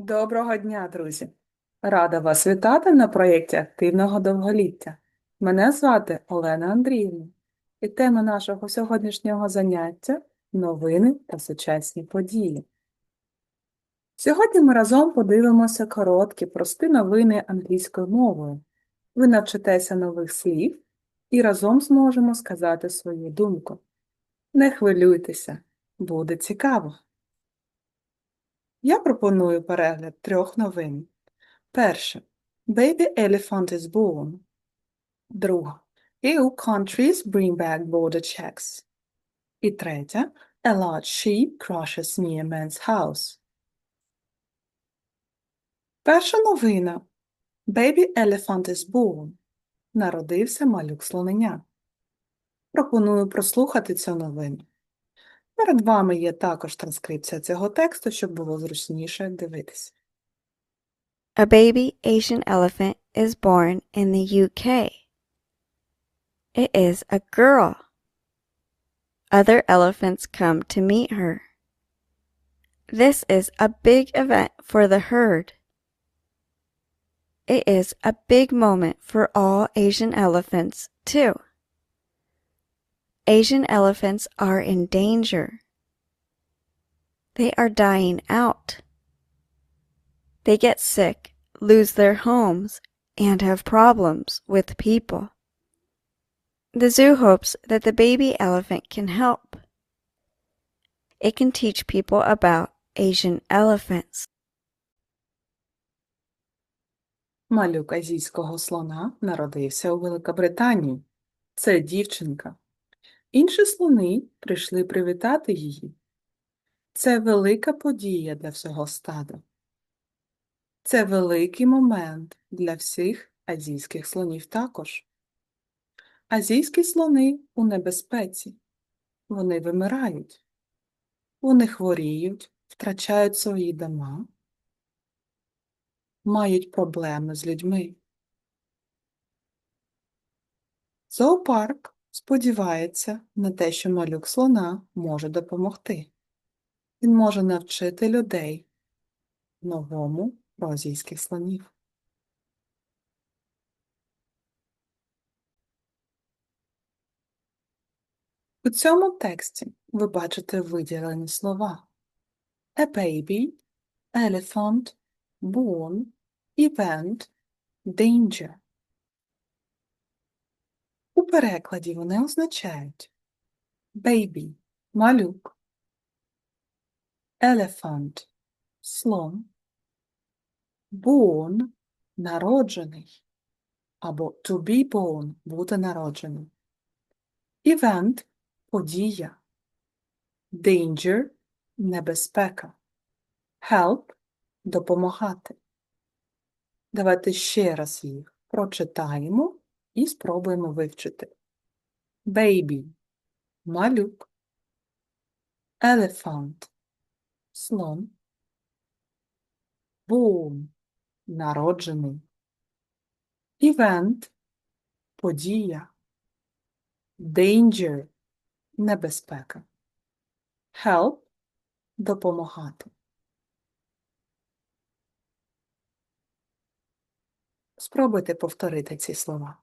Доброго дня, друзі! Рада вас вітати на проєкті активного довголіття. Мене звати Олена Андріївна, і тема нашого сьогоднішнього заняття новини та сучасні події. Сьогодні ми разом подивимося короткі, прості новини англійською мовою. Ви навчитеся нових слів і разом зможемо сказати свою думку. Не хвилюйтеся, буде цікаво. Я пропоную перегляд трьох новин. Перше. Baby elephant is born. Друга. EU countries bring back border checks. І третя. A large sheep crashes near man's house. Перша новина. Baby elephant is born. Народився малюк слоненя. Пропоную прослухати цю новину. Перед вами є також транскрипція цього тексту, щоб було зручніше дивитися. A baby Asian elephant is born in the UK. It is a girl. Other elephants come to meet her. This is a big event for the herd. It is a big moment for all Asian elephants, too. Asian elephants are in danger. They are dying out. They get sick, lose their homes, and have problems with people. The zoo hopes that the baby elephant can help. It can teach people about Asian elephants. Малюк азійського слона народився у Великобританії. Це дівчинка. Інші слони прийшли привітати її. Це велика подія для всього стада. Це великий момент для всіх азійських слонів також. Азійські слони у небезпеці. Вони вимирають. Вони хворіють, втрачають свої дома, мають проблеми з людьми. Зоопарк сподівається на те, що малюк слона може допомогти. Він може навчити людей новому про азійських слонів. У цьому тексті ви бачите виділені слова A baby, elephant, born, event, danger. У перекладі вони означають baby – малюк, elephant – слон, born – народжений, або to be born – бути народженим, event – подія, danger – небезпека, help – допомагати. Давайте ще раз їх прочитаємо і спробуємо вивчити. Baby – малюк, elephant – слон, born – народжений, event – подія, danger – небезпека, help – допомагати. Спробуйте повторити ці слова.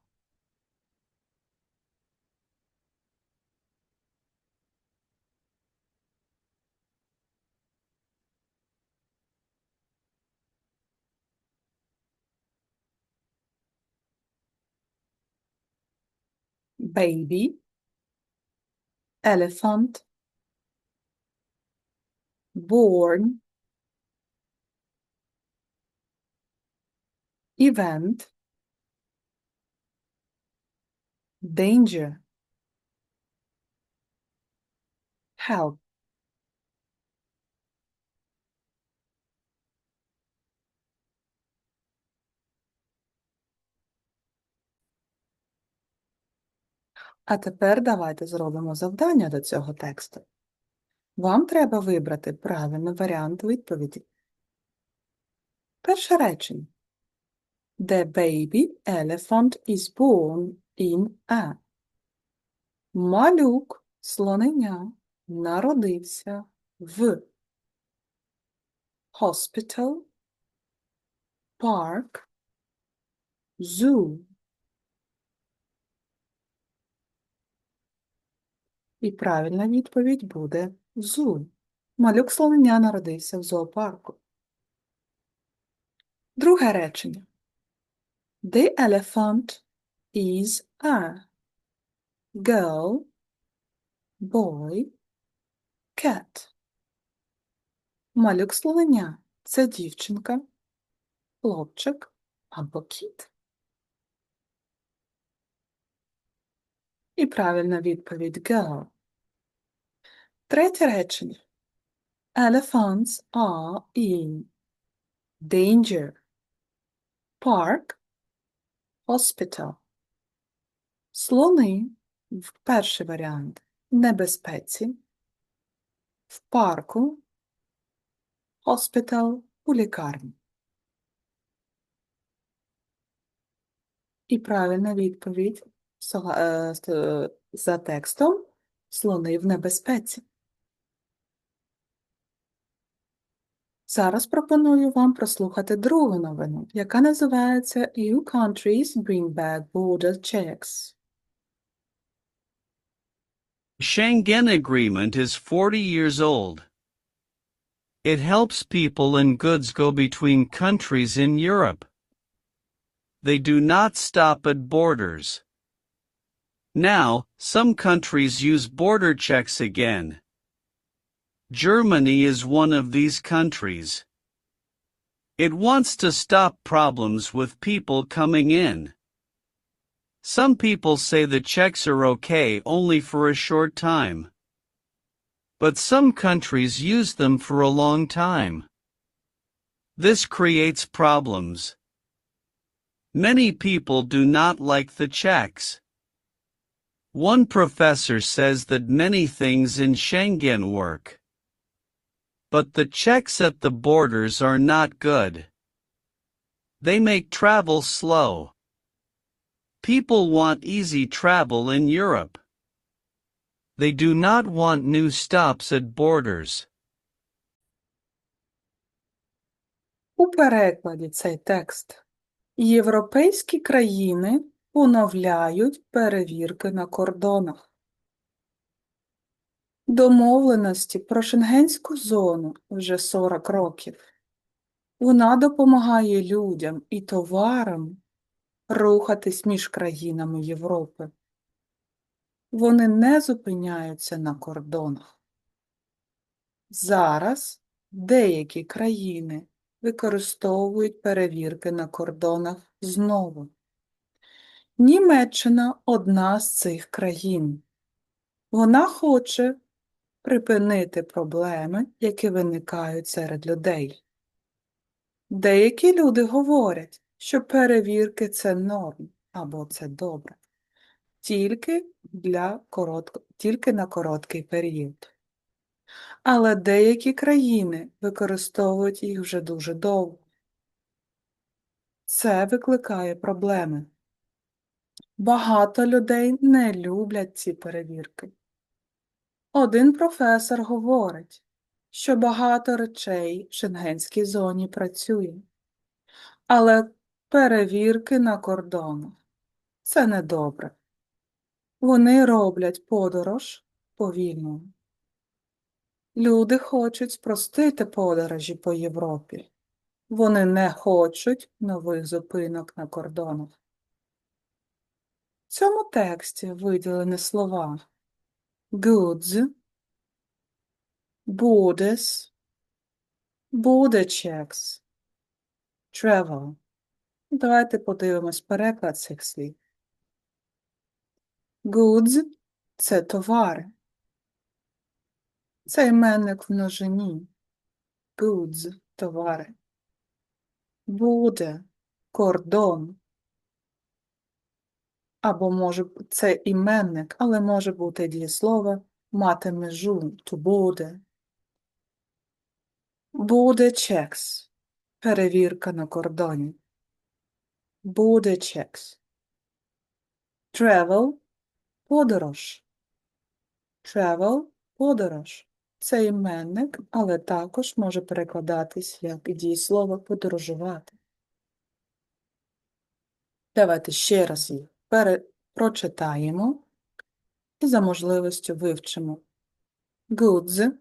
Baby, elephant, born, event, danger, help. А тепер давайте зробимо завдання до цього тексту. Вам треба вибрати правильний варіант відповіді. Перше речення. The baby elephant is born in a. Малюк слоненя народився в hospital park, zoo. І правильна відповідь буде zoo. Малюк слонення народився в зоопарку. Друге речення. The elephant is a girl, boy, cat. Малюк слонення – це дівчинка, хлопчик або кіт. І правильна відповідь girl. Третє речення. Elephants are in danger. Park, hospital. Слони в перший варіант небезпеці, в парку, hospital у лікарні. І правильна відповідь е, е, за текстом слони в небезпеці. Зараз пропоную вам прослухати другу новину, яка називається EU countries bring back border checks. Schengen Agreement is 40 years old. It helps people and goods go between countries in Europe. They do not stop at borders. Now, some countries use border checks again. Germany is one of these countries. It wants to stop problems with people coming in. Some people say the checks are okay only for a short time. But some countries use them for a long time. This creates problems. Many people do not like the checks. One professor says that many things in Schengen work. But the checks at the borders are not good. They make travel slow. People want easy travel in Europe. They do not want new stops at borders. У перекладі цей текст. Європейські країни поновляють перевірки на кордонах. Домовленості про шенгенську зону вже 40 років. Вона допомагає людям і товарам рухатись між країнами Європи. Вони не зупиняються на кордонах. Зараз деякі країни використовують перевірки на кордонах знову. Німеччина одна з цих країн. Вона хоче припинити проблеми, які виникають серед людей. Деякі люди говорять, що перевірки це норм або це добре, тільки, для коротко, тільки на короткий період. Але деякі країни використовують їх вже дуже довго. Це викликає проблеми. Багато людей не люблять ці перевірки. Один професор говорить, що багато речей в шенгенській зоні працює, але перевірки на кордонах – це недобре. Вони роблять подорож повільною. Люди хочуть спростити подорожі по Європі. Вони не хочуть нових зупинок на кордонах. В цьому тексті виділені слова goods, borders, border checks, travel. Давайте подивимось переклад цих слів. Goods – це товари. Це іменник в множині. Goods – товари. Border – кордон. Або може це іменник, але може бути дієслово мати межу to border. Border checks – перевірка на кордоні. Border checks. Travel – подорож. Travel – подорож. Це іменник, але також може перекладатись як дієслово подорожувати. Давайте ще раз їх. Прочитаємо і за можливістю вивчимо. Goods,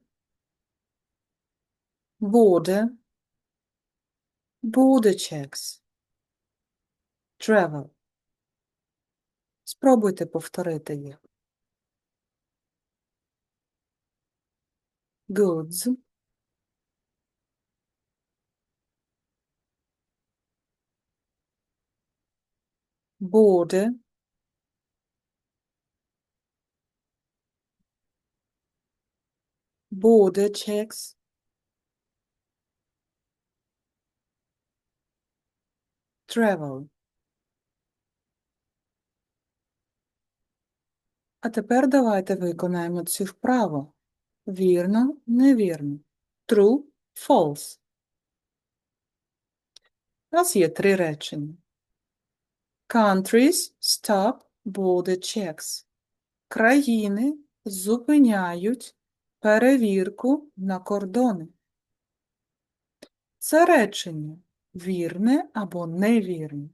border, border checks, travel. Спробуйте повторити їх. Goods, border, border checks, travel. А тепер давайте виконаємо цю вправу. Вірно, невірно. True, false. У нас є три речення. Countries stop border checks. Країни зупиняють перевірку на кордони. Це речення вірне або невірне.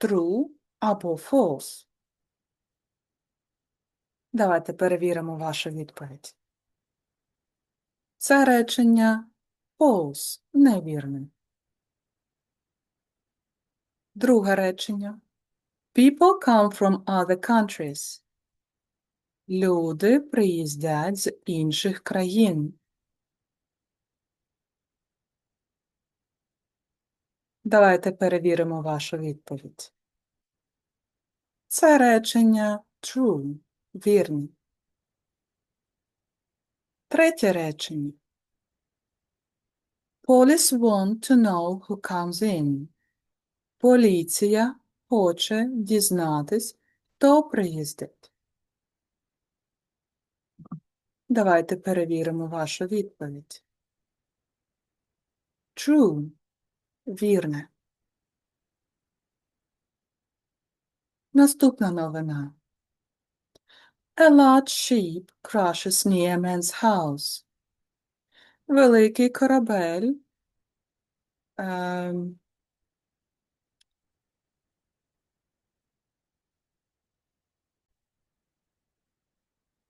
True або false. Давайте перевіримо вашу відповідь. Це речення false, невірне. Друге речення. People come from other countries. Люди приїздять з інших країн. Давайте перевіримо вашу відповідь. Це речення true, вірне. Третє речення. Police want to know who comes in. Поліція хоче дізнатись, хто приїздить. Давайте перевіримо вашу відповідь. True. Вірне. Наступна новина. A large ship crashes near man's house. Великий корабель ем,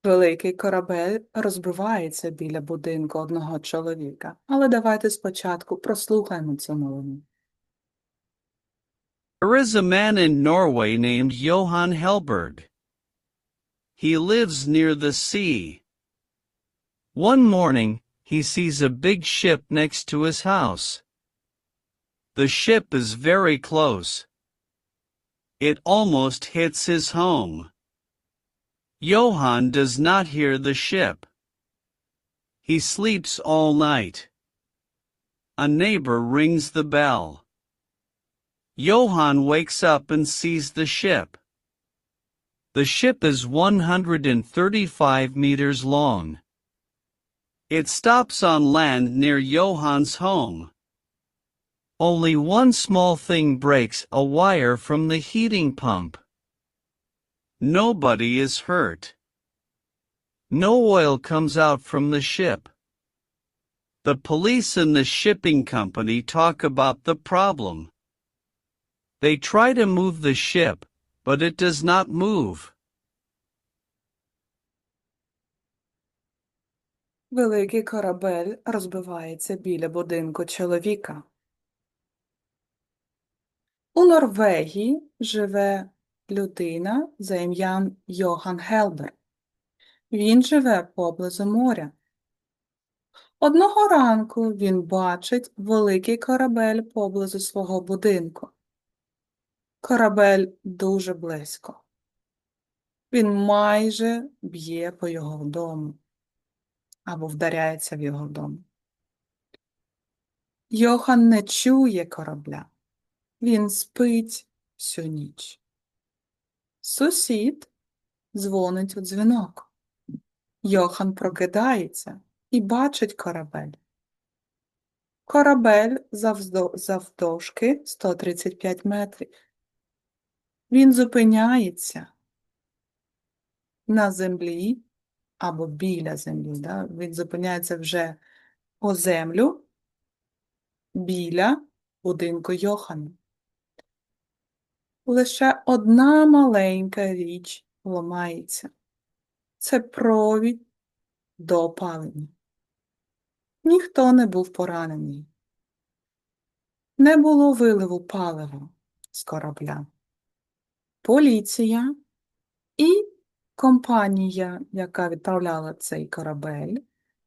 Великий корабель розбивається біля будинку одного чоловіка. Але давайте спочатку прослухаємо цю новину. There is a man in Norway named Johan Helberg. He lives near the sea. One morning, he sees a big ship next to his house. The ship is very close. It almost hits his home. Johan does not hear the ship. He sleeps all night. A neighbor rings the bell. Johann wakes up and sees the ship. The ship is 135 meters long. It stops on land near Johann's home. Only one small thing breaks a wire from the heating pump. Nobody is hurt. No oil comes out from the ship. The police and the shipping company talk about the problem. They try to move the ship, but it does not move. Великий корабель розбивається біля будинку чоловіка. У Норвегії живе людина за ім'ям Йохан Хелбер. Він живе поблизу моря. Одного ранку він бачить великий корабель поблизу свого будинку. Корабель дуже близько. Він майже б'є по його дому або вдаряється в його дом. Йохан не чує корабля. Він спить всю ніч. Сусід дзвонить у дзвінок. Йохан прокидається і бачить корабель. Корабель завдовжки 135 метрів. Він зупиняється на землі або біля землі. Да? Він зупиняється вже по землю біля будинку Йохана. Лише одна маленька річ ламається. Це провід до опалення. Ніхто не був поранений. Не було виливу палива з корабля. Поліція і компанія, яка відправляла цей корабель,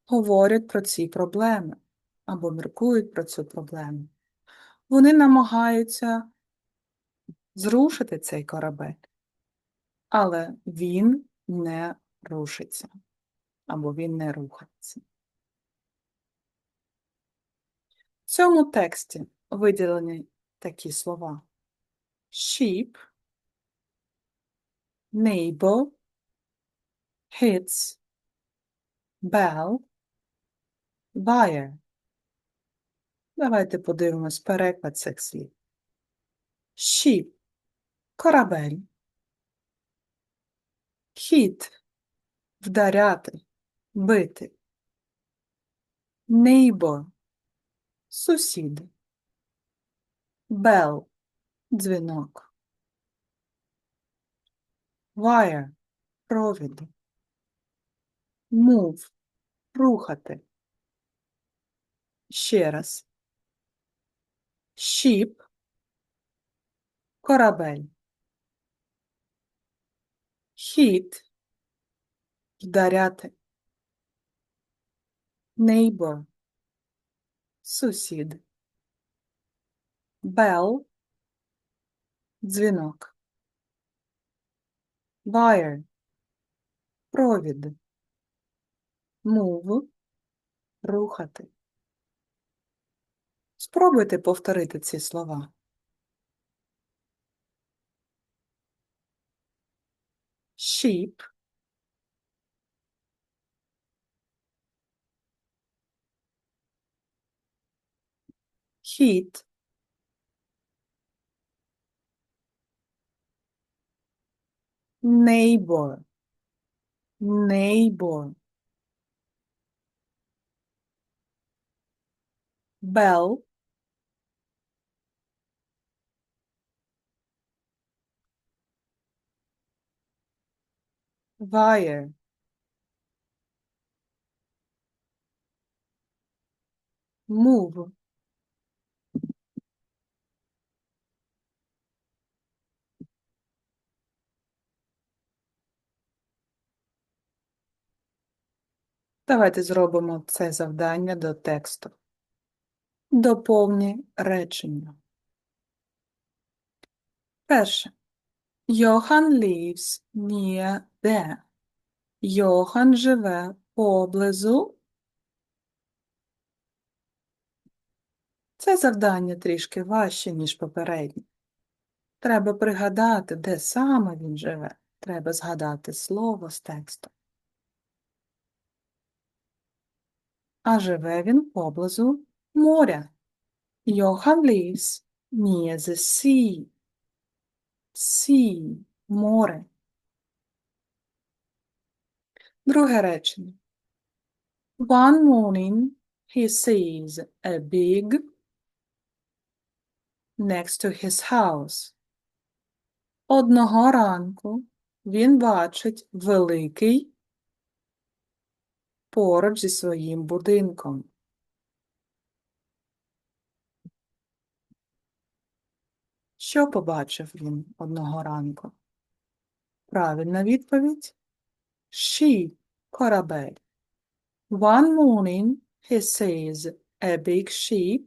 говорять про ці проблеми або міркують про цю проблему. Вони намагаються зрушити цей корабель, але він не рушиться або він не рухається. В цьому тексті виділені такі слова: sheep, neighbor, hits, bell, wire. Давайте подивимось переклад цих слів. Sheep – корабель. Hit – вдаряти, бити. Neighbor – сусід. Bell – дзвінок. Wire – провід. Move – рухати. Ще раз. Ship – корабель. Hit – вдаряти. Neighbor – сусід. Bell – дзвінок. Wire – провід. Move – рухати. Спробуйте повторити ці слова. Sheep. Heat. Neighbor. Neighbor. Bell Wire Move Давайте зробимо це завдання до тексту. Доповні речення. Перше. Johan lives near there. Йохан живе поблизу. Це завдання трішки важче, ніж попереднє. Треба пригадати, де саме він живе. Треба згадати слово з тексту. А живе він поблизу моря. Johan lives near the sea. Sea – море. Друге речення. One morning he sees a big next to his house. Одного ранку він бачить великий поруч зі своїм будинком. Що побачив він одного ранку? Правильна відповідь – She – корабель. One morning he sees a big ship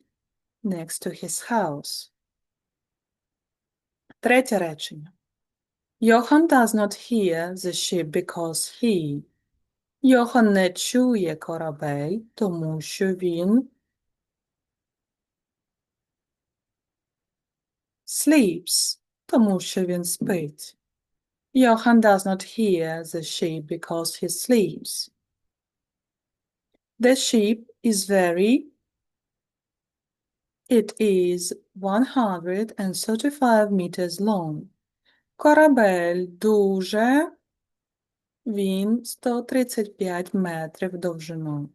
next to his house. Третє речення. Johan does not hear the ship because he. Йохан не чує корабель, тому що він sleeps, тому що він спить. Johan does not hear the sheep because he sleeps. The sheep is very It is 135 meters long. Корабель дуже він 135 метрів довжиною.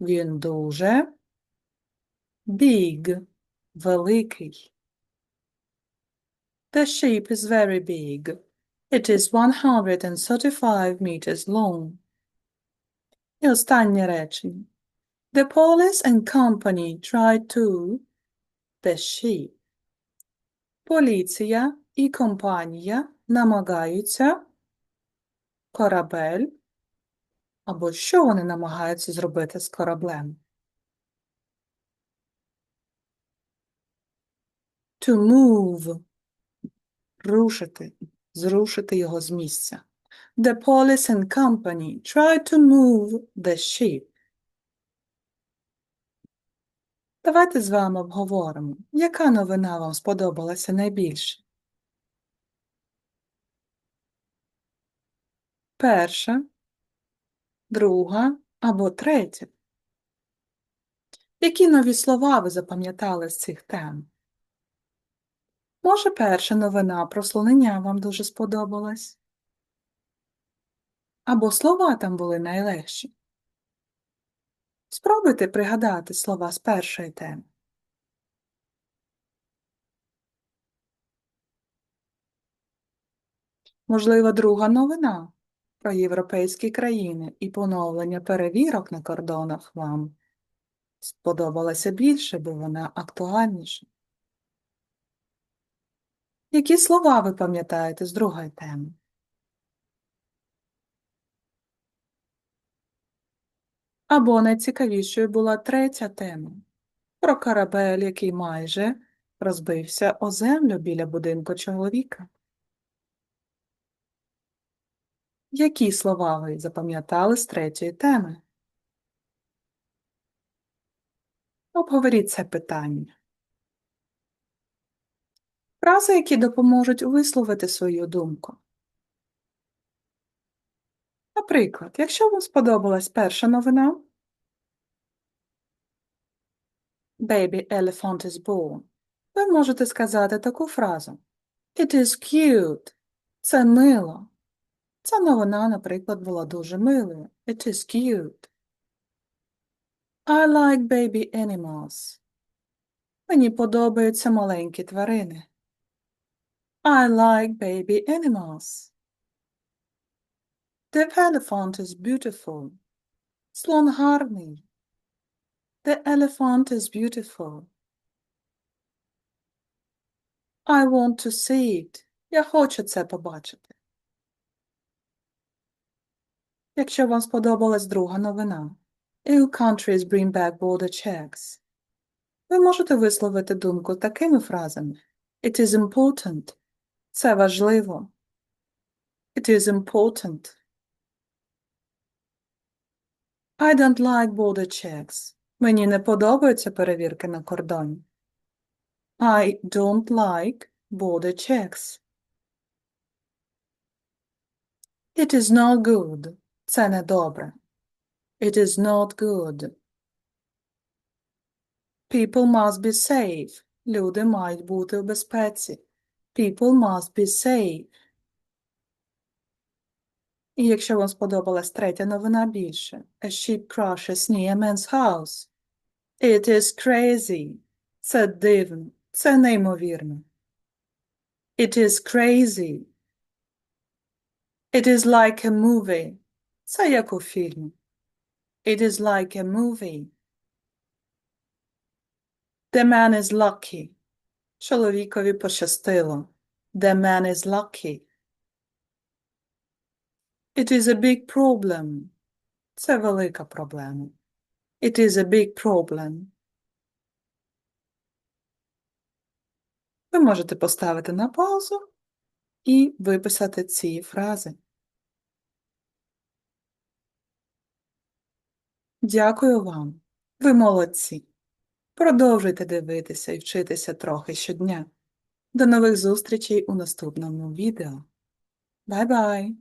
Він дуже big, великий. The ship is very big. It is 135 meters long. І останнє речення. The police and company tried to the ship. Поліція і компанія намагаються корабель або що вони намагаються зробити з кораблем. To move. Рушити. Зрушити його з місця. The police and company tried to move the ship. Давайте з вами обговоримо, яка новина вам сподобалася найбільше. Перша, друга або третя. Які нові слова ви запам'ятали з цих тем? Може, перша новина про слонення вам дуже сподобалась? Або слова там були найлегші? Спробуйте пригадати слова з першої теми. Можливо, друга новина про європейські країни і поновлення перевірок на кордонах вам сподобалася більше, бо вона актуальніша. Які слова ви пам'ятаєте з другої теми? Або найцікавішою була третя тема про корабель, який майже розбився о землю біля будинку чоловіка. Які слова ви запам'ятали з третьої теми? Обговоріть це питання. Фрази, які допоможуть висловити свою думку. Наприклад, якщо вам сподобалась перша новина Baby elephant is born, ви можете сказати таку фразу It is cute. Це мило. Ця новина, наприклад, була дуже милою. It is cute. I like baby animals. Мені подобаються маленькі тварини. I like baby animals. The elephant is beautiful. Слон гарний. The elephant is beautiful. I want to see it. Я хочу це побачити. Якщо вам сподобалась друга новина, EU countries bring back border checks. Ви можете висловити думку такими фразами. It is important. Це важливо. It is important. I don't like border checks. Мені не подобаються перевірки на кордоні. I don't like border checks. It is not good. Це не добре. It is not good. People must be safe. Люди мають бути в безпеці. People must be safe. І якщо вам сподобалась третя новина більше, A ship crashes near a man's house. It is crazy. Це дивно. Це неймовірно. It is crazy. It is like a movie. Це як у фільмі. It is like a movie. The man is lucky. Чоловікові пощастило. The man is lucky. It is a big problem. Це велика проблема. It is a big problem. Ви можете поставити на паузу і виписати ці фрази. Дякую вам. Ви молодці. Продовжуйте дивитися і вчитися трохи щодня. До нових зустрічей у наступному відео. Бай-бай!